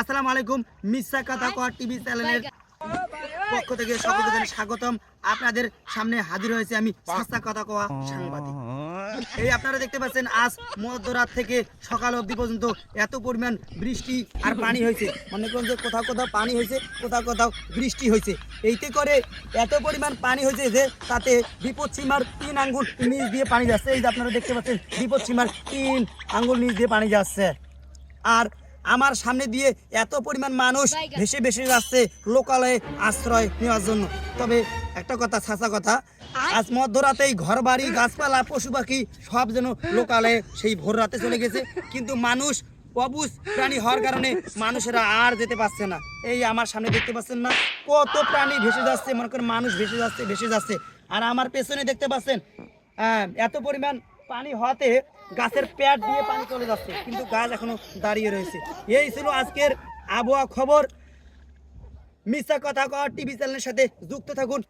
আসসালামু আলাইকুম, মিসা কথা কর টিভি চ্যানেলের পক্ষ থেকে সকলকে স্বাগতম। আপনাদের সামনে হাজির হয়েছে আমি সাস্তা কথা কওয়া সাংবাদিক। এই আপনারা দেখতে পাচ্ছেন, আজ মধ্যরাত থেকে সকাল অবধি পর্যন্ত এত পরিমাণ বৃষ্টি আর পানি হয়েছে। মনে করুন যে কোথাও কোথাও পানি হয়েছে, কোথাও কোথাও বৃষ্টি হয়েছে। এইতে করে এত পরিমাণ পানি হয়েছে যে তাতে বিপদ সীমার তিন আঙ্গুল নিচ দিয়ে পানি যাচ্ছে। এই যে আপনারা দেখতে পাচ্ছেন, বিপদ সীমার তিন আঙ্গুল নিচ দিয়ে পানি যাচ্ছে। আর আমার সামনে দিয়ে এত পরিমাণ মানুষ ভেসে ভেসে যাচ্ছে লোকালয়ে আশ্রয় নেওয়ার জন্য। তবে একটা কথা ছাঁচা কথা আজ মধ্যরাতেই ঘর বাড়ি গাছপালা পশু পাখি সব যেন লোকালয়ে সেই ভোর রাতে চলে গেছে। কিন্তু মানুষ অবুজ প্রাণী হওয়ার কারণে মানুষেরা আর যেতে পারছে না। এই আমার সামনে দেখতে পাচ্ছেন না কত প্রাণী ভেসে যাচ্ছে। মনে করেন মানুষ ভেসে যাচ্ছে ভেসে যাচ্ছে। আর আমার পেছনে দেখতে পাচ্ছেন এত পরিমাণ পানি হওয়াতে গাছের প্যাট দিয়ে পানি চলে যাচ্ছে, কিন্তু গাছ এখনও দাঁড়িয়ে রয়েছে। এই ছিল আজকের আবহাওয়া খবর। মিথ্যা কথা কর টিভি চ্যানেলের সাথে যুক্ত থাকুন।